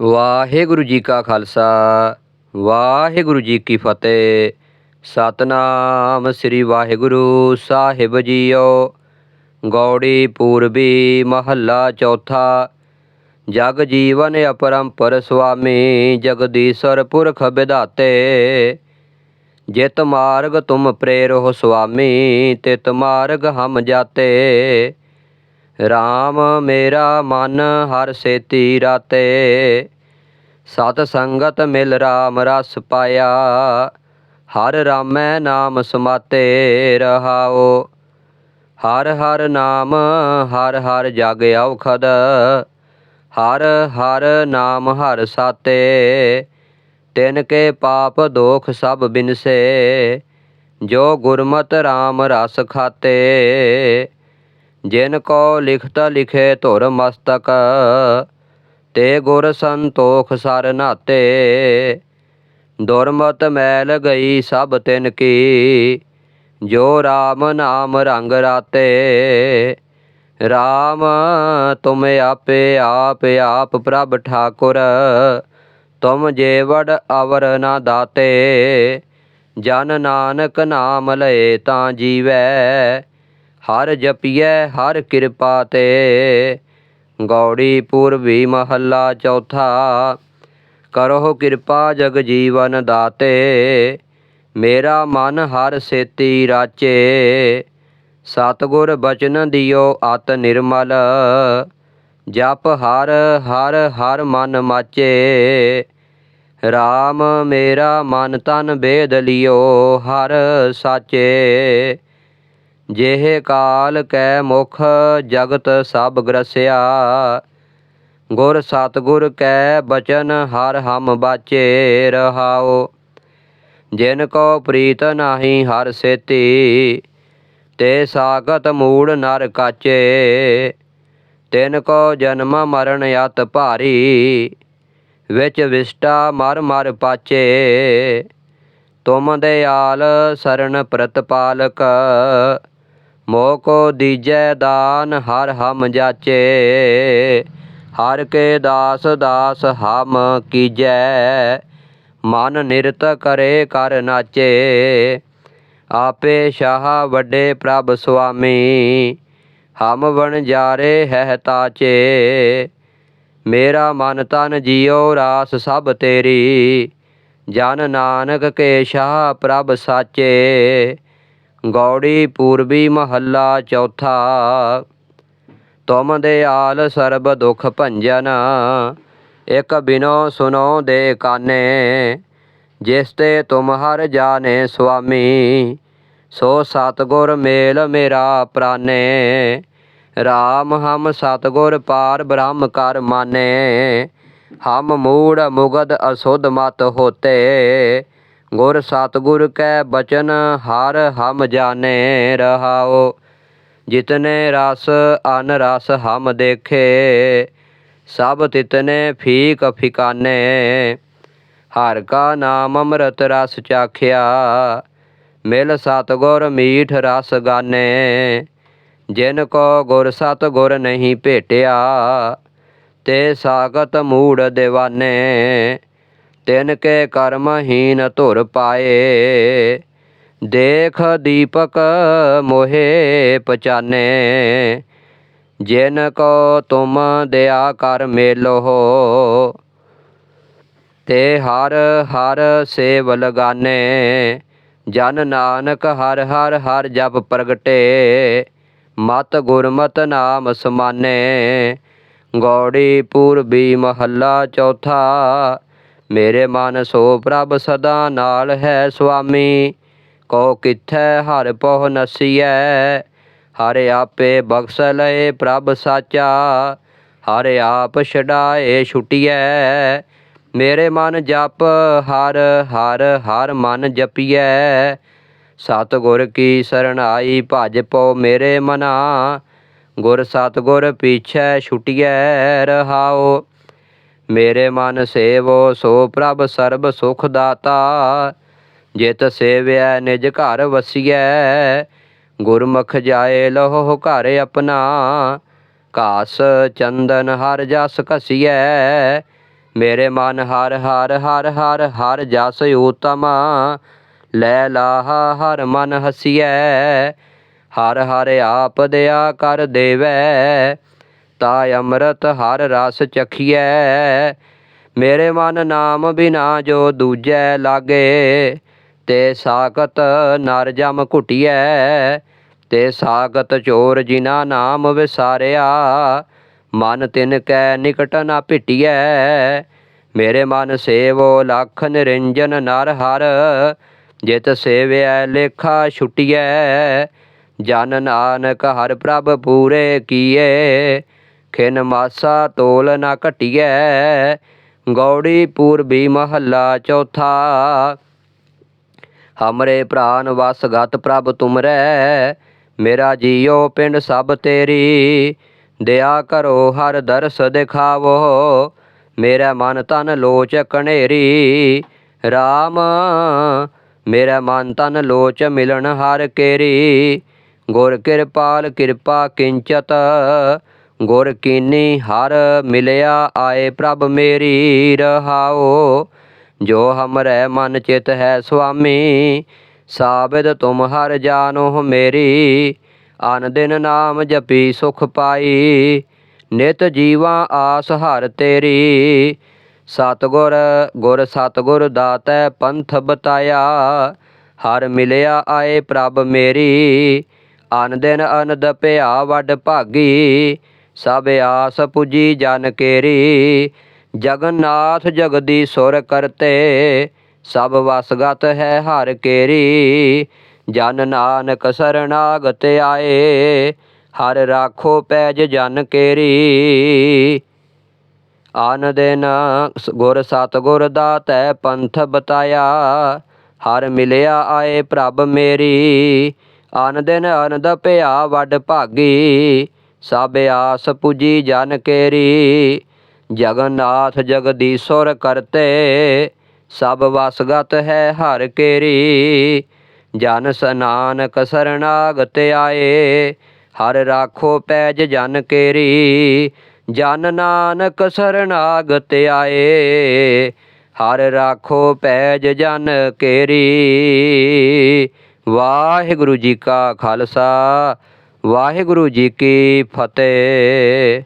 ਵਾਹਿਗੁਰੂ ਜੀ ਕਾ ਖਾਲਸਾ, ਵਾਹਿਗੁਰੂ ਜੀ ਕੀ ਫਤਿਹ। ਸਤਨਾਮ ਸ੍ਰੀ ਵਾਹਿਗੁਰੂ ਸਾਹਿਬ ਜੀਓ। ਗੌੜੀ ਪੂਰਬੀ ਮਹੱਲਾ ਚੌਥਾ, ਜਗ ਜੀਵਨ ਅਪਰੰਪਰ ਸੁਆਮੀ ਜਗਦੀਸ਼ਰ ਪੁਰਖ ਵਿਧਾਤੇ ਜਿਤ ਮਾਰਗ ਤੁਮ ਪ੍ਰੇਰੋ ਸੁਆਮੀ, ਤਿਤ ਮਾਰਗ ਹਮ ਜਾਤੇ। RAM ਮੇਰਾ ਮਨ ਹਰ ਸੇਤੀ ਰਾਤੇ। ਸਤ ਸੰਗਤ ਮਿਲ RAM ਰਸ ਪਾਇਆ। ਹਰ ਰਾਮੈ ਨਾਮ ਸਮਾਤੇ ਰਹਾਓ। ਹਰ ਹਰ ਨਾਮ, ਹਰ ਹਰ ਜਗ ਔਖਦ। ਹਰ ਹਰ ਨਾਮ ਹਰ ਸਾਤੇ। ਤਿਨ ਕੇ ਪਾਪ ਦੋਖ ਸਭ ਬਿਨਸੇ। ਜੋ ਗੁਰਮਤਿ RAM ਰਸ ਖਾਤੇ। ਜਿਨ ਕੋ ਲਿਖਤ ਲਿਖੇ ਧੁਰ ਮਸਤਕ, ਤੇ ਗੁਰ ਸੰਤੋਖ ਸਰ ਨਾਤੇ। ਦੁਰਮਤ ਮੈਲ ਗਈ ਸਭ ਤਿਨ ਕੀ, ਜੋ RAM ਨਾਮ ਰੰਗ ਰਾਤੇ। RAM ਤੁਮ ਆਪੇ ਆਪ ਆਪ ਪ੍ਰਭ ਠਾਕੁਰ, ਤੁਮ ਜੇਵੜ ਅਵਰ ਨਾ ਦਾਤੇ। ਜਨ ਨਾਨਕ ਨਾਮ ਲਏ ਤਾਂ ਜੀਵੈ ਹਰ ਜਪੀਐ, ਹਰ ਕਿਰਪਾ ਤੇ। ਗੌੜੀ ਪੂਰਬੀ ਮਹੱਲਾ ਚੌਥਾ ਕਰੋ ਕਿਰਪਾ ਜਗ ਜੀਵਨ ਦਾਤੇ। ਮੇਰਾ ਮਨ ਹਰ ਸੇਤੀ ਰਾਚੇ, ਸਤਗੁਰ ਬਚਨ ਦਿਓ ਅਤ ਨਿਰਮਲ। ਜਪ ਹਰ ਹਰ ਹਰ ਮਨ ਮਾਚੇ। RAM ਮੇਰਾ ਮਨ ਤਨ ਬੇਦ ਲਿਓ ਹਰ ਸਾਚੇ। ਜਿਹੇ ਕਾਲ ਕੈ ਮੁਖ ਜਗਤ ਸਭ ਗ੍ਰਸਿਆ। ਗੁਰ ਸਤਗੁਰ ਕੈ ਬਚਨ ਹਰ ਹਮ ਬਾਚੇ ਰਹਾਓ ਜਿਨ ਕੋ ਪ੍ਰੀਤ ਨਾਹੀ ਹਰ ਸੇਤੀ, ਤੇ ਸਾਗਤ ਮੂੜ ਨਰ ਕਾਚੇ। ਤਿਨ ਕੋ ਜਨਮ ਮਰਨ ਅਤ ਭਾਰੀ, ਵਿੱਚ ਵਿਸ਼ਟਾ ਮਰ ਮਰ ਪਾਚੇ। ਤੁਮ ਦੇ ਆਲ ਸਰਨ ਪ੍ਰਤਪਾਲਕ ਮੋਹ ਕੋ ਦੀਜੈ ਦਾਨ, ਹਰ ਹਮ ਜਾਚੇ। ਹਰ ਕੇ ਦਾਸ ਦਾਸ ਹਮ ਕੀਜੈ, ਮਨ ਨਿਰਤ ਕਰੇ ਕਰ ਨਾਚੇ। ਆਪੇ ਸ਼ਾਹ ਵੱਡੇ ਪ੍ਰਭ ਸੁਆਮੀ, ਹਮ ਬਣ ਜਾਰੇ ਹੈ ਤਾਚੇ। ਮੇਰਾ ਮਨ ਤਨ ਜੀਉ ਰਾਸ ਸਭ ਤੇਰੀ, ਜਨ ਨਾਨਕ ਕੇ ਸ਼ਾਹ ਪ੍ਰਭ ਸਾਚੇ। ਗੌੜੀ ਪੂਰਬੀ ਮਹੱਲਾ ਚੌਥਾ। ਤੁਮ ਦੇ ਆਲ ਸਰਬ ਦੁਖ ਭੰਜਨ, ਇਕ ਬਿਨੋ ਸੁਨੋ ਦੇ ਕਾਨੇ। ਜਿਸ ਤੇ ਤੁਮ ਹਰ ਜਾਣੇ ਸੁਆਮੀ, ਸੋ ਸਤਗੁਰ ਮੇਲ ਮੇਰਾ ਪ੍ਰਾਨੇ। RAM ਹਮ ਸਤਗੁਰ ਪਾਰ ਬ੍ਰਹਮ ਕਰ ਮਾਨੇ। ਹਮ ਮੂੜ ਮੁਗਦ ਅਸੁਧ ਮਤ ਹੋਤੇ। ਗੁਰ ਸਤਗੁਰ ਕੈ ਬਚਨ, ਹਰ ਹਮ ਜਾਣੇ ਰਹਾਓ। ਜਿਤਨੇ ਰਸ ਅਨ ਰਸ ਹਮ ਦੇਖੇ, ਸਭ ਤਿਤਨੇ ਫੀਕ ਫਿਕਾਨੇ। ਹਰ ਕਾ ਨਾਮ ਅੰਮ੍ਰਿਤ ਰਸ ਚਾਖਿਆ, ਮਿਲ ਸਤਗੁਰ ਮੀਠ ਰਸ ਗਾਨੇ। ਜਿਨ ਕੋ ਗੁਰ ਸਤ ਗੁਰ ਨਹੀਂ ਭੇਟਿਆ, ਤੇ ਸਾਗਤ ਮੂੜ ਦੇਵਾਨੇ। ਤਿਨ ਕੇ ਕਰਮਹੀਨ ਧੁਰ ਪਾਏ। ਦੇਖ ਦੀਪਕ ਮੋਹੇ ਪਛਾਨੇ। ਜਿਨ ਕੋ ਤੁਮ ਦਿਆ ਕਰ ਮੇਲੋ। ਤੇ ਹਰ ਹਰ ਸੇਵ ਲਗਾਨੇ ਜਨ ਨਾਨਕ ਹਰ ਹਰ ਹਰ ਜਪ ਪ੍ਰਗਟੇ। ਮਤ ਗੁਰਮਤ ਨਾਮ ਸਮਾਨੇ। ਗੌੜੀ ਪੂਰਬੀ ਮਹੱਲਾ ਚੌਥਾ। ਮੇਰੇ ਮਨ ਸੋ ਪ੍ਰਭ ਸਦਾ ਨਾਲ ਹੈ ਸੁਆਮੀ। ਕੋ ਕਿਥੈ ਹਰ ਪਹੁ ਨਸੀਐ, ਹਰ ਆਪੇ ਬਖਸ਼ ਲਏ ਪ੍ਰਭ ਸਾਚਾ, ਹਰ ਆਪ ਛਡਾਏ ਛੁਟਿਐ। ਮੇਰੇ ਮਨ ਜਪ, ਹਰ ਹਰ ਹਰ ਮਨ ਜਪੀਐ। ਸਤਿਗੁਰ ਕੀ ਸਰਣਾਈ ਭਜ ਪਉ ਮੇਰੇ ਮਨਾ, ਗੁਰ ਸਤਿਗੁਰ ਪੀਛੈ ਛੁਟਿਐ ਰਹਾਓ ਮੇਰੇ ਮਨ ਸੇਵੋ, ਸੋ ਪ੍ਰਭ ਸਰਬ ਸੁਖ ਦਾਤਾ। ਜਿਤ ਸੇਵਿਆ ਨਿਜ ਘਰ ਵਸੀਐ। ਗੁਰਮੁਖ ਜਾਏ, ਲਹੋ ਘਰ ਆਪਣਾ। ਘਾਸ, ਚੰਦਨ ਹਰ ਜਸ ਕਸੀਐ ਮੇਰੇ ਮਨ ਹਰ ਹਰ ਹਰ ਹਰ ਹਰ ਜਸ ਊਤਮ। ਲੈ ਲਾਹ ਹਰ ਮਨ ਹਸੀਐ। ਹਰ ਹਰ ਆਪ ਦਿਆ ਕਰ ਦੇਵੈ। ਤਾ ਅੰਮ੍ਰਿਤ ਹਰ ਰਸ ਚਖੀਐ। ਮੇਰੇ ਮਨ ਨਾਮ ਬਿਨਾ ਜੋ ਦੂਜੈ ਲਾਗੇ, ਤੇ ਸਾਖਤ ਨਰ ਜਮ ਘੁਟਿਐ। ਤੇ ਸਾਖਤ ਚੋਰ ਜਿਨਾ ਨਾਮ ਵਿਸਾਰਿਆ, ਮਨ ਤਿਨ ਕੈ ਨਿਕਟ ਨਾ ਭਿਟਿਐ। ਮੇਰੇ ਮਨ ਸੇਵੋ ਲਖ ਨਿਰੰਜਨ ਨਰ ਹਰ, ਜਿਤ ਸੇਵਿਐ ਲੇਖਾ ਛੁਟਿਐ। ਜਨ ਨਾਨਕ ਹਰ ਪ੍ਰਭ ਪੂਰੇ ਕੀਏ ਖਿਨ ਮਾਸਾ ਤੋਲ ਨਾ ਘਟਿਐ। ਗੌੜੀ ਪੂਰਬੀ ਮਹੱਲਾ ਚੌਥਾ। ਹਮਰੇ ਪ੍ਰਾਨ ਵਸ ਗਤ ਪ੍ਰਭ ਤੁਮਰੈ। ਮੇਰਾ ਜੀਉ ਪਿੰਡ ਸਭ ਤੇਰੀ। ਦਇਆ ਕਰੋ ਹਰ ਦਰਸ ਦਿਖਾਵੋ। ਮੇਰਾ ਮਨ ਤਨ ਲੋਚ ਕਣੇਰੀ RAM ਮੇਰਾ ਮਨ ਤਨ ਲੋਚ ਮਿਲਣ ਹਰ ਕੇਰੀ। ਗੁਰ ਕਿਰਪਾਲ ਕਿਰਪਾ ਕਿੰਚਤ ਗੁਰ ਕੀਨੀ ਹਰ ਮਿਲਿਆ ਆਏ ਪ੍ਰਭ ਮੇਰੀ ਰਹਾਓ। ਜੋ ਹਮਰੇ ਮਨ ਚਿਤ ਹੈ ਸੁਆਮੀ ਸਾਬਿਦ ਤੁਮ ਹਰ ਜਾਨੋ ਮੇਰੀ। ਅਨ ਦਿਨ ਨਾਮ ਜਪੀ ਸੁਖ ਪਾਈ, ਨਿਤ ਜੀਵਾ ਆਸ ਹਰ ਤੇਰੀ। ਸਤਗੁਰ, ਗੁਰ ਸਤਗੁਰ ਦਾਤੈ ਪੰਥ ਬਤਾਇਆ, ਹਰ ਮਿਲਿਆ ਆਏ ਪ੍ਰਭ ਮੇਰੀ। ਅਨ ਦਿਨ ਅਨੰਦ ਭਿਆ ਵੱਡ ਭਾਗੀ ਸਭ ਆਸ ਪੁਜੀ ਜਨ ਕੇਰੀ। ਜਗਨਨਾਥ ਜਗਦੀ ਸੁਰ ਕਰਤੇ, ਸਭ ਵਸਗਤ ਹੈ ਹਰ ਕੇਰੀ। ਜਨ ਨਾਨਕ ਸਰਣਾਗਤ ਆਏ, ਹਰ ਰਾਖੋ ਪੈਜ ਜਨ ਕੇਰੀ। ਆਨ ਦਿਨ ਸ- ਗੁਰ ਸਤਗੁਰ ਦਾਤੈ ਪੰਥ ਬਤਾਇਆ, ਹਰ ਮਿਲਿਆ ਆਏ ਪ੍ਰਭ ਮੇਰੀ। ਆਨ ਦਿਨ ਅਨੰਦ ਭਿਆ ਵੱਡ ਭਾਗੀ ਸਭ ਆਸ ਪੁਜੀ ਜਨ ਕੇਰੀ। ਜਗਨਨਾਥ ਜਗਦੀਸ਼ਵਰ ਕਰਤੇ, ਸਭ ਵਸਗਤ ਹੈ ਹਰ ਕੇਰੀ। ਜਨ ਸਨਾਨਕ ਸਰਣਾਗਤ ਆਏ, ਹਰ ਰਾਖੋ ਪੈਜ ਜਨ ਕੇਰੀ। ਜਨ ਨਾਨਕ ਸਰਣਾਗਤ ਆਏ, ਹਰ ਰਾਖੋ ਪੈਜ ਜਨ ਕੇਰੀ। ਵਾਹਿਗੁਰੂ ਜੀ ਕਾ ਖਾਲਸਾ ਵਾਹਿਗੁਰੂ ਜੀ ਕੀ ਫਤਿਹ।